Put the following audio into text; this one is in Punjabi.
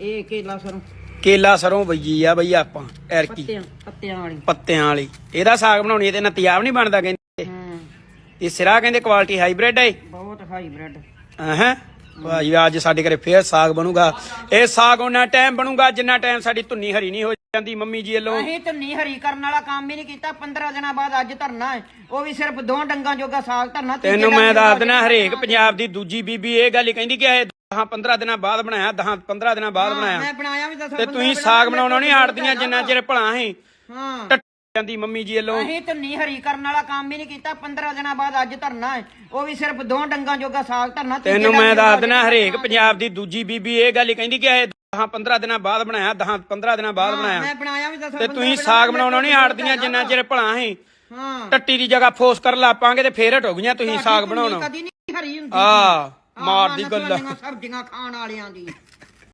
ਇਹ ਕੇਲਾ ਸਰੋਂ। ਕੇਲਾ ਸਰੋਂ ਆ ਬਈ ਆਪਾਂ ਐਰਕੀ। ਪੱਤਿਆਂ ਪੱਤਿਆਂ ਵਾਲੀ। ਪੱਤਿਆਂ ਵਾਲੀ। ਇਹਦਾ ਸਾਗ ਬਣਾਉਣੀ ਇਹਦੇ ਨਾਲ ਤਿਆਬ ਨਹੀਂ ਬਣਦਾ ਕਹਿੰਦੇ। ਹੂੰ। ਇਹ ਸਿਰਾ ਕਹਿੰਦੇ ਕੁਆਲਿਟੀ ਹਾਈਬ੍ਰਿਡ ਹੈ ਬਹੁਤ ਹਾਈਬ੍ਰਿਡ ਹਾਂ ਭਾਈ ਅੱਜ ਸਾਡੇ ਘਰੇ ਫੇਰ ਸਾਗ ਬਣੂਗਾ। ਇਹ ਸਾਗ ਉਹਨਾਂ ਟਾਈਮ ਬਣੂਗਾ ਜਿੰਨਾ ਟਾਈਮ ਸਾਡੀ ਧੁੰਨੀ ਹਰੀ ਨਹੀਂ ਹੋ ਜਾਂਦੀ ਮੰਮੀ ਜੀ ਵੱਲੋਂ ਅਸੀਂ ਧੰਨੀ ਹਰੀ ਕਰਨ ਵਾਲਾ ਕੰਮ ਹੀ ਨਹੀਂ ਕੀਤਾ। 15 ਦਿਨਾਂ ਬਾਅਦ ਅੱਜ ਧਰਨਾ ਹੈ। ਉਹ ਵੀ ਸਿਰਫ ਦੋ ਡੰਗਾਂ ਜੋਗਾ ਸਾਗ ਧਰਨਾ ਤੀਜੇ ਤੈਨੂੰ ਮੈਂ ਦੱਸ ਦਿਨਾ ਹਰੇਕ ਪੰਜਾਬ ਦੀ ਦੂਜੀ ਬੀਬੀ ਇਹ ਗੱਲ ਹੀ ਕਹਿੰਦੀ ਕਿ ਇਹ 10 15 ਦਿਨਾਂ ਬਾਅਦ ਬਣਾਇਆ 10 15 ਦਿਨਾਂ ਬਾਅਦ ਬਣਾਇਆ। ਮੈਂ ਬਣਾਇਆ ਵੀ ਦੱਸਾਂ ਤੇ ਤੁਸੀਂ ਸਾਗ ਬਣਾਉਣਾ ਨਹੀਂ ਆੜਦੀਆਂ ਜਿੰਨਾ ਚਿਰ ਭਲਾ ਹੈ ਹਾਂ। ਜਾਂਦੀ ਮੰਮੀ ਜੀ ਵੱਲੋਂ। ਅਸੀਂ ਧੰਨੀ ਹਰੀ ਕਰਨ ਵਾਲਾ ਕੰਮ ਹੀ ਨਹੀਂ ਕੀਤਾ 15 ਦਿਨਾਂ ਬਾਅਦ ਅੱਜ ਧਰਨਾ ਹੈ। ਉਹ ਵੀ ਸਿਰਫ ਦੋ ਡੰਗਾਂ ਜੋਗਾ ਸਾਗ ਧਰਨਾ ਤੀਜੇ ਤੈਨੂੰ ਮੈਂ ਦੱਸ ਦਿਨਾ ਹਰੇਕ ਪੰਜਾਬ ਦੀ ਦੂਜੀ ਬੀਬੀ ਇਹ ਗੱਲ ਹੀ ਕਹਿੰਦੀ ਕਿ ਇਹ 10 15 ਦਿਨਾਂ ਬਾਅਦ ਬਣਾਇਆ 10 15 ਦਿਨਾਂ ਬਾਅਦ ਬਣਾਇਆ। ਮੈਂ ਬਣਾਇਆ ਵੀ ਦੱਸਾਂ ਤੇ ਤੁਸੀਂ ਸਾਗ ਬਣਾਉਣਾ ਨਹੀਂ ਆੜਦੀਆਂ ਜਿੰਨਾ ਚਿਰ ਭਲਾ ਹੈ ਹਾਂ। ਟੱਟੀ ਦੀ ਜਗ੍ਹਾ ਫੋਸ ਕਰ ਲਾਪਾਂਗੇ ਤੇ ਫੇਰ ਹਟੋ ਗਈਆਂ ਤੁਸੀਂ ਸਾਗ ਬਣਾਉਣਾ। ਕਦੀ ਨਹੀਂ ਹਰੀ ਹੁੰਦੀ ਆ ਮਾਰਦੀ ਆਹ, ਗੱਲਾਂ। ਸਬਜ਼ੀਆਂ ਖਾਣ ਵਾਲਿਆਂ ਦੀ।